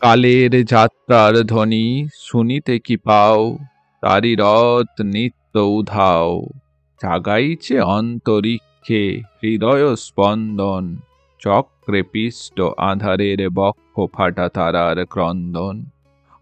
কালের যাত্রার ধ্বনি শুনিতে কি পাও? তারি রথ নিত্য উধাও। জাগাইছে অন্তরিক্ষে হৃদয় স্পন্দন, চক্রে পিষ্ট আধারের বক্ষ ফাটা তারার ক্রন্দন।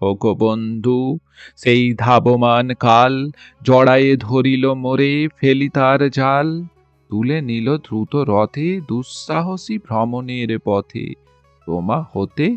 ওগো বন্ধু, সেই ধাবমান কাল জড়ায়ে ধরিল মোরে ফেলি তার জাল। তুলে নিল দ্রুত রথে দুঃসাহসী ভ্রমণের পথে। তোমা হতে